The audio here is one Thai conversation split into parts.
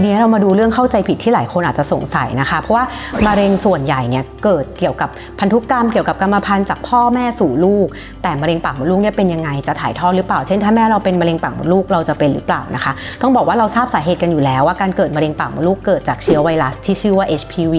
ทีนี้เรามาดูเรื่องเข้าใจผิดที่หลายคนอาจจะสงสัยนะคะ เพราะว่ามะเร็งส่วนใหญ่เนี่ยเกิดเกี่ยวกับพันธุกรรมเกี่ยวกับกรรมพันธุ์จากพ่อแม่สู่ลูก แต่มะเร็งปากมดลูกเนี่ยเป็นยังไงจะถ่ายทอดหรือเปล่า เช่นถ้าแม่เราเป็นมะเร็งปากมดลูกเราจะเป็นหรือเปล่านะคะ ต้องบอกว่าเราทราบสาเหตุกันอยู่แล้วว่าการเกิดมะเร็งปากมดลูกเกิดจากเชื้อไวรัสที่ชื่อว่า HPV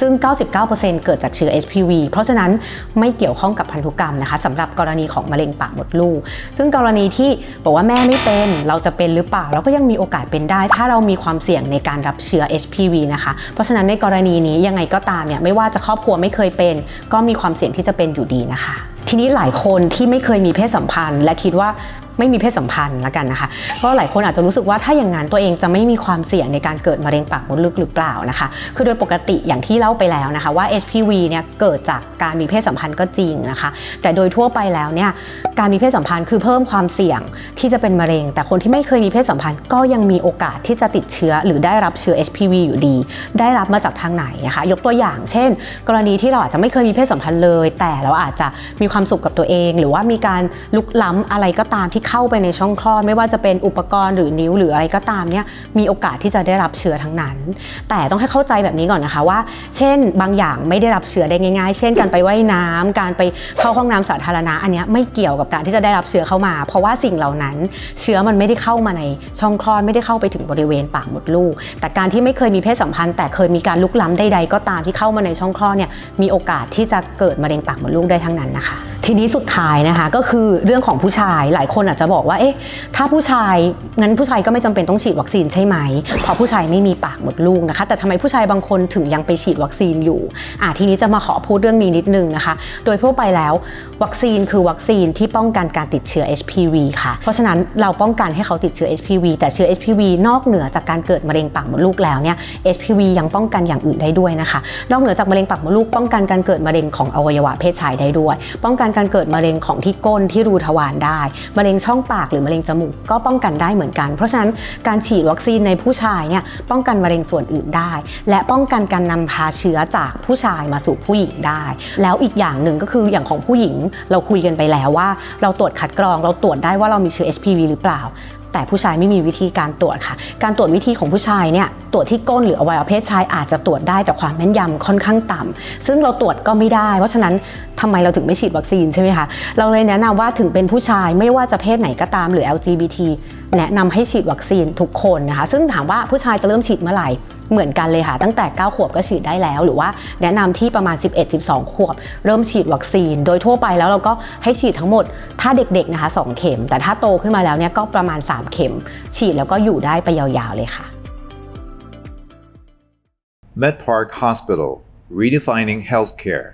ซึ่ง 99%เกิดจากเชื้อ HPV เพราะฉะนั้นไม่เกี่ยวข้องกับพันธุกรรมนะคะสำหรับกรณีของมะเร็งปากมดลูก ซึ่งกรณีที่บอกว่าแม่ไม่เป็นเราจะเป็นหรือเปล่าเราก็ยังมีโอกาสเป็นได้ ถ้าเรามีความเสี่ยงในการรับเชื้อ HPV นะคะ เพราะฉะนั้นในกรณีนี้ยังไงก็ตามเนี่ยไม่ว่าจะครอบครัวไม่เคยเป็น ก็มีความเสี่ยงที่จะเป็นอยู่ดีนะคะ ทีนี้หลายคนที่ไม่เคยมีเพศสัมพันธ์ และคิดว่า ไม่มีเพศสัมพันธ์ละกันนะคะ เพราะหลายคนอาจจะรู้สึกว่าถ้าอย่างนั้นตัวเองจะไม่มีความเสี่ยงในการเกิดมะเร็งปากมดลูกหรือเปล่านะคะ คือโดยปกติอย่างที่เล่าไปแล้วนะคะว่า HPV เนี่ยเกิดจากการมีเพศสัมพันธ์ก็จริงนะคะ แต่โดยทั่วไปแล้วเนี่ยการมีเพศสัมพันธ์คือเพิ่มความเสี่ยงที่จะเป็นมะเร็ง แต่คนที่ไม่เคยมีเพศสัมพันธ์ก็ยังมีโอกาสที่จะติดเชื้อหรือได้รับเชื้อ HPV อยู่ดี ได้รับมาจากทางไหนนะคะยกตัวอย่าง เช่น กรณีที่เราอาจจะไม่เคยมีเพศสัมพันธ์เลย แต่เราอาจจะมีความสุขกับตัวเอง หรือว่ามีการลุกล้ำอะไรก็ตามที่เข้าไปในช่องคลอดไม่ว่าจะเป็นอุปกรณ์หรือนิ้วหรืออะไรก็ตามเนี่ยมีโอกาสที่จะได้รับเชื้อทั้งนั้น แต่ต้องให้เข้าใจแบบนี้ก่อนนะคะว่า เช่นบางอย่างไม่ได้รับเชื้อได้ง่าย ๆ เช่น การไปว่ายน้ำการไปเข้าห้องน้ำสาธารณะ อันนี้ไม่เกี่ยวกับการที่จะได้รับเชื้อเข้ามา เพราะว่าสิ่งเหล่านั้น เชื้อมันไม่ได้เข้ามาในช่องคลอดไม่ได้เข้าไปถึงบริเวณปากมดลูก แต่การที่ไม่เคยมีเพศสัมพันธ์ แต่เคยมีการลุกล้ำใดๆก็ตามที่เข้ามาในช่องคลอดเนี่ยมีโอกาสที่จะเกิดมะเร็งปากมดลูกได้ทั้งนั้นนะคะ ทีนี้สุดท้ายนะคะก็คือเรื่องของผู้ชายหลายคนอาจจะบอกว่าเอ๊ะถ้าผู้ชายงั้นผู้ชายก็ไม่จำเป็นต้องฉีดวัคซีนใช่ไหมเพราะผู้ชายไม่มีปากหมดลูกนะคะ แต่ทำไมผู้ชายบางคนถึงยังไปฉีดวัคซีนอยู่อะทีนี้จะมาขอพูดเรื่องนี้นิดนึงนะคะ โดยทั่วไปแล้ววัคซีนคือวัคซีนที่ป้องกันการติดเชื้อ HPV ค่ะ เพราะฉะนั้นเราป้องกันให้เขาติดเชื้อ HPV แต่เชื้อ HPV นอกเหนือจากการเกิดมะเร็งปากมดลูกแล้วเนี่ย HPV ยังป้องกันอย่างอื่นได้ด้วยนะคะ นอกเหนือจากมะเร็งปากมดลูก ป้องกันการเกิดมะเร็งของอวัยวะเพศชายได้ด้วย ป้องกันการเกิดมะเร็งของที่ก้นที่รูทวารได้ มะเร็งช่องปากหรือมะเร็งจมูกก็ป้องกันได้เหมือนกัน เพราะฉะนั้นการฉีดวัคซีนในผู้ชายเนี่ยป้องกันมะเร็งส่วนอื่นได้ และป้องกันการนำพาเชื้อจากผู้ชายมาสู่ผู้หญิงได้ แล้วอีกอย่างหนึ่งก็คืออย่างของผู้หญิงเราคุยกันไปแล้วว่า เราตรวจคัดกรองเราตรวจได้ว่าเรามีเชื้อ HPV หรือเปล่า แต่ผู้ชายไม่มีวิธีการตรวจค่ะ การตรวจวิธีของผู้ชายเนี่ยตรวจที่ก้นหรืออวัยวะเพศชายอาจจะตรวจได้แต่ความแม่นยำค่อนข้างต่ำซึ่งเราตรวจก็ไม่ได้ เพราะฉะนั้นทำไมเราถึงไม่ฉีดวัคซีนใช่ไหมคะเราเลยแนะนำว่าถึงเป็นผู้ชายไม่ว่าจะเพศไหนก็ตามหรือ LGBT แนะนำให้ฉีดวัคซีนทุกคนนะคะ ซึ่งถามว่าผู้ชายจะเริ่มฉีดเมื่อไหร่เหมือนกันเลยค่ะ ตั้งแต่ 9 ขวบก็ฉีดได้แล้ว หรือว่าแนะนำที่ประมาณ 11-12 ขวบ เริ่มฉีดวัคซีน โดยทั่วไปแล้วเราก็ให้ฉีดทั้งหมด ถ้าเด็กๆนะคะ 2 เข็ม แต่ถ้าโตขึ้นมาแล้วเนี่ยก็ประมาณ3 เข็ม ฉีดแล้วก็อยู่ได้ไปยาวๆเลยค่ะ MedPark Hospital, redefining healthcare.